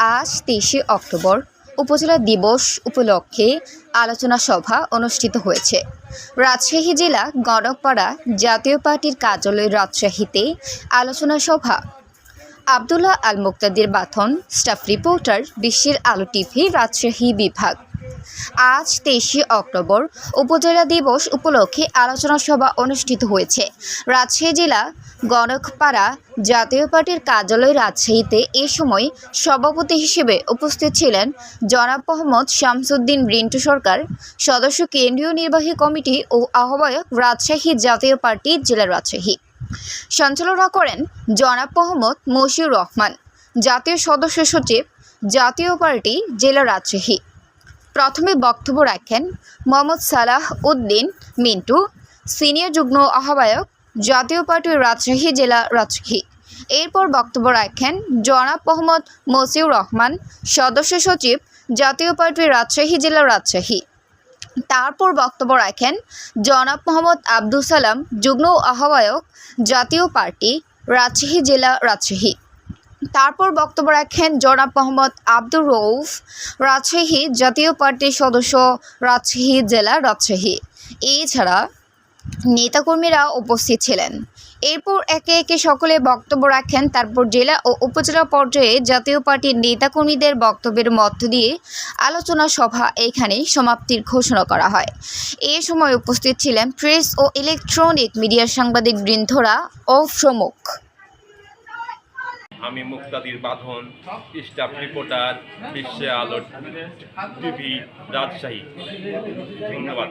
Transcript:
আজ তেইশে অক্টোবর উপজেলা দিবস উপলক্ষে আলোচনা সভা অনুষ্ঠিত হয়েছে। রাজশাহী জেলা গণকপাড়া জাতীয় পার্টির কার্যালয় রাজশাহীতে আলোচনা সভা। আবদুল্লাহ আল মুক্তাদির বাথন, স্টাফ রিপোর্টার, বিশ্বের আলো টিভি, রাজশাহী বিভাগ। আজ তেইশে অক্টোবর উপজেলা দিবস উপলক্ষে আলোচনা সভা অনুষ্ঠিত হয়েছে। রাজশাহী জেলা গণকপাড়া জাতীয় পার্টির কার্যালয় রাজশাহীতে এ সময় সভাপতি হিসেবে উপস্থিত ছিলেন জনাব মোহাম্মদ শামসুদ্দিন রিন্টু সরকার, সদস্য কেন্দ্রীয় নির্বাহী কমিটি ও আহ্বায়ক রাজশাহী জাতীয় পার্টি জেলা রাজশাহী। সঞ্চালনা করেন জনাব মোহাম্মদ মশিউর রহমান, জাতীয় সদস্য সচিব জাতীয় পার্টি জেলা রাজশাহী। প্রথমে বক্তব্য রাখেন মোহাম্মদ সালাহ উদ্দিন মিন্টু, সিনিয়র যুগ্ম আহ্বায়ক, জাতীয় পার্টির রাজশাহী জেলা রাজশাহী। এরপর বক্তব্য রাখেন জনাব মোহাম্মদ মসিউর রহমান, সদস্য সচিব, জাতীয় পার্টির রাজশাহী জেলা রাজশাহী। তারপর বক্তব্য রাখেন জনাব মোহাম্মদ আব্দুল সালাম, যুগ্ম আহ্বায়ক, জাতীয় পার্টি, রাজশাহী জেলা রাজশাহী। তারপর বক্তব্য রাখেন জনাব মোহাম্মদ আব্দুর রৌফ রাজশাহী জাতীয় পার্টির সদস্য, রাজশাহী জেলা রাজশাহী। এছাড়া নেতাকর্মীরা উপস্থিত ছিলেন। এরপর একে একে সকলে বক্তব্য রাখেন। তারপর জেলা ও উপজেলা পর্যায়ে জাতীয় পার্টির নেতাকর্মীদের বক্তব্যের মধ্য দিয়ে আলোচনা সভা এখানে সমাপ্তির ঘোষণা করা হয়। এ সময় উপস্থিত ছিলেন প্রেস ও ইলেকট্রনিক মিডিয়ার সাংবাদিক বৃন্দরা ও প্রমুখ। আমি মুক্তাদির বাঁধন স্টাফ রিপোর্টার বিশ্বে আলো টিভি রাজশাহী। ধন্যবাদ।